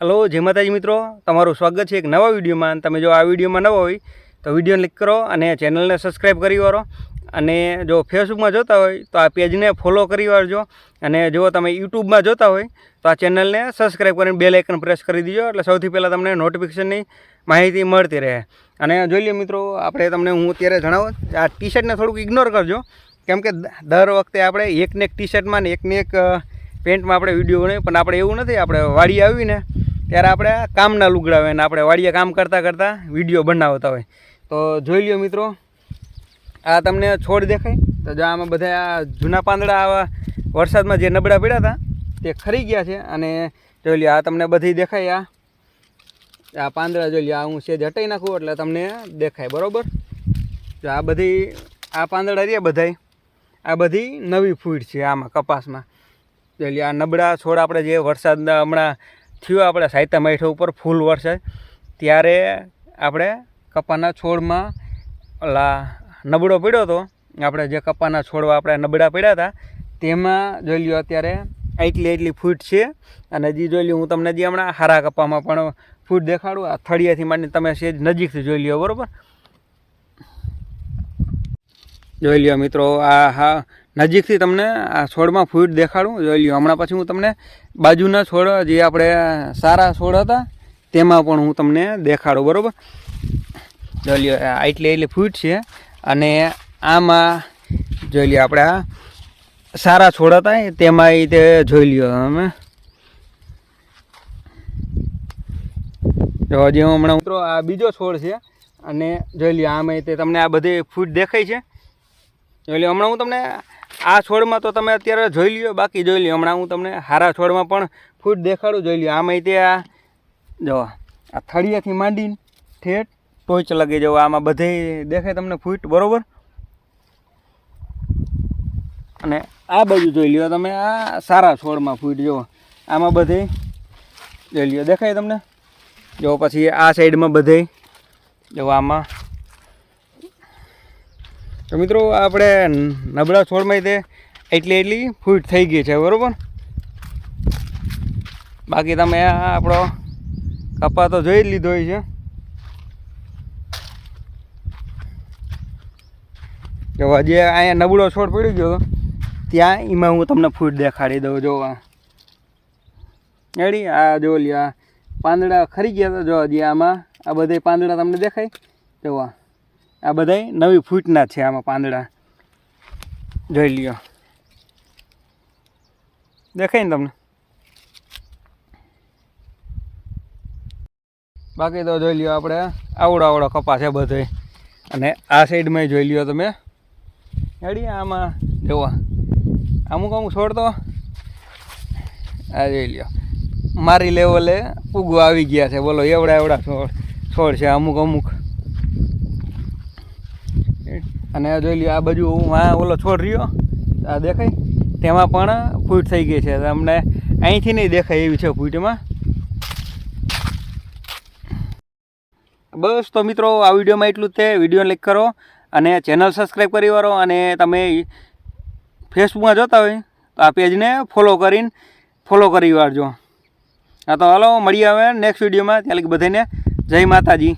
Hello, જય માતાજી મિત્રો. તમારું સ્વાગત છે એક નવા વિડીયોમાં. તમે જો આ વિડીયોમાં નવા હોય, તો વીડિયો ક્લિક કરો અને ચેનલને સબસ્ક્રાઈબ કરી વાળો. અને જો ફેસબુકમાં જોતા હોય, તો આ પેજને ફોલો કરી વાળજો. અને જો તમે યુટ્યુબમાં જોતા હોય, તો આ ચેનલને સબસ્ક્રાઈબ કરીને બેલ આઇકન પ્રેસ કરી દીજો. એટલે સૌથી પહેલાં તમને નોટિફિકેશનની માહિતી મળતી રહે. અને જોઈ લો મિત્રો, આપણે તમને હું અત્યારે જણાવું, આ ટી શર્ટને થોડુંક ઇગ્નોર કરજો. કેમ કે દર વખતે આપણે એકને એક ટી શર્ટમાં ને એકને એક પેન્ટમાં આપણે વીડિયો બનાવીએ, પણ આપણે એવું નથી, આપણે વાડી આવીને ત્યારે આપણે કામના લુગડા હોય ને આપણે વાડીએ કામ કરતાં કરતાં વીડિયો બનાવતા હોય. તો જોઈ લ્યો મિત્રો, આ તમને છોડ દેખાય. તો જો આમાં બધા આ જૂના પાંદડા આવા વરસાદમાં જે નબળા પડ્યા હતા, તે ખરી ગયા છે. અને જોઈ લ્યો, આ તમને બધી દેખાય. આ આ પાંદડા જોઈ લ્યો, આ હું સેજ હટાવી નાખું એટલે તમને દેખાય, બરાબર? જો આ બધી આ પાંદડા રહ્યા બધાય. આ બધી નવી ફૂડ છે આમાં, કપાસમાં. જોઈ લ્યો, આ નબળા છોડ આપણે જે વરસાદના હમણાં થયો આપણે સાહિત્ય માઠા ઉપર ફૂલ વર્ષે, ત્યારે આપણે કપાના છોડમાં ઓલા નબળો પડ્યો હતો. આપણે જે કપાના છોડવા આપણે નબળા પડ્યા હતા, તેમાં જોઈ લ્યો અત્યારે એટલી એટલી ફૂટ છે. અને જે જોઈ લ્યો હું તમને જે હમણાં હારા કપામાં પણ ફૂટ દેખાડું, આ થળિયાથી માંડીને તમે સેજ નજીકથી જોઈ લ્યો, બરાબર? જોઈ લ્યો મિત્રો, આ હા નજીકથી તમને આ છોડમાં ફૂટ દેખાડું, જોઈ લ્યો. હમણાં પછી હું તમને બાજુના છોડ, જે આપણે સારા છોડ હતા, તેમાં પણ હું તમને દેખાડું, બરાબર? જોઈ લ્યો, આ એટલી ફૂટ છે. અને આમાં, જોઈ લ્યો, આપણે આ સારા છોડ હતા તેમાં તે જોઈ લ્યો અમે જો, હજી હું હમણાં મિત્રો આ બીજો છોડ છે. અને જોઈ લ્યો, આમાં તે તમને આ બધી ફૂટ દેખાય છે. જોઈ લ્યો હમણાં હું તમને આ છોડમાં તો તમે અત્યારે જોઈ લ્યો, બાકી જોઈ લ્યો. હમણાં હું તમને હારા છોડમાં પણ ફૂટ દેખાડું, જોઈ લ્યો. આમાં તે આ, જો, આ થળિયાથી માંડીને ઠેઠ ટોચ લગી જવો આમાં બધે દેખાય તમને ફૂટ, બરાબર? અને આ બાજુ જોઈ લ્યો, તમે આ સારા છોડમાં ફૂટ જુઓ આમાં બધે જોઈ લ્યો. દેખાય તમને? જો, પછી આ સાઈડમાં બધે, જો, આમાં તો મિત્રો આપણે નબળા છોડમાં તે એટલી એટલી ફૂટ થઈ ગઈ છે, બરાબર? બાકી તમે આપણો કપા તો જોઈ જ લીધો છે. જો હજી અહીંયા નબળો છોડ પડી ગયો ત્યાં એમાં હું તમને ફૂટ દેખાડી દઉં, જો આ. એડી આ જો લ્યા પાંદડા ખરી ગયા હતા, જો હજી આમાં. આ બધે પાંદડા તમને દેખાય? જો આ બધાય બધા નવી ફૂટના છે આમાં પાંદડા. જોઈ લ્યો. દેખાય ને તમને? બાકી તો જોઈ લ્યો આપણે આવડો આવડો કપા છે બધે અને આ સાઈડમાં જોઈ લ્યો તમે. હેડી આમાં, જોવા. અમુક અમુક છોડ તો આ જોઈ લ્યો. મારી લેવલે ઉગવા આવી ગયા છે. બોલો, એવડા એવડા છોડ છોડ છે અમુક અમુક. અને જોઈ લ્યો, આ બાજુ આ ઓલો છોડ રહ્યો, આ દેખાય? તેમાં પણ ફૂટ થઈ ગઈ છે. તમને અહીંથી નહીં દેખાય એવી છે ફૂટમાં. બસ તો મિત્રો, આ વિડીયોમાં એટલું જ તે વીડિયો લાઈક કરો અને ચેનલ સબસ્ક્રાઈબ કરી વાળો અને તમે ફેસબુકમાં જોતા હોય તો આ પેજને ફોલો કરીને ફોલો કરી વાળજો. હા તો હાલો, મળીએ હવે નેક્સ્ટ વિડીયોમાં. ત્યાં લગી બધાને જય માતાજી.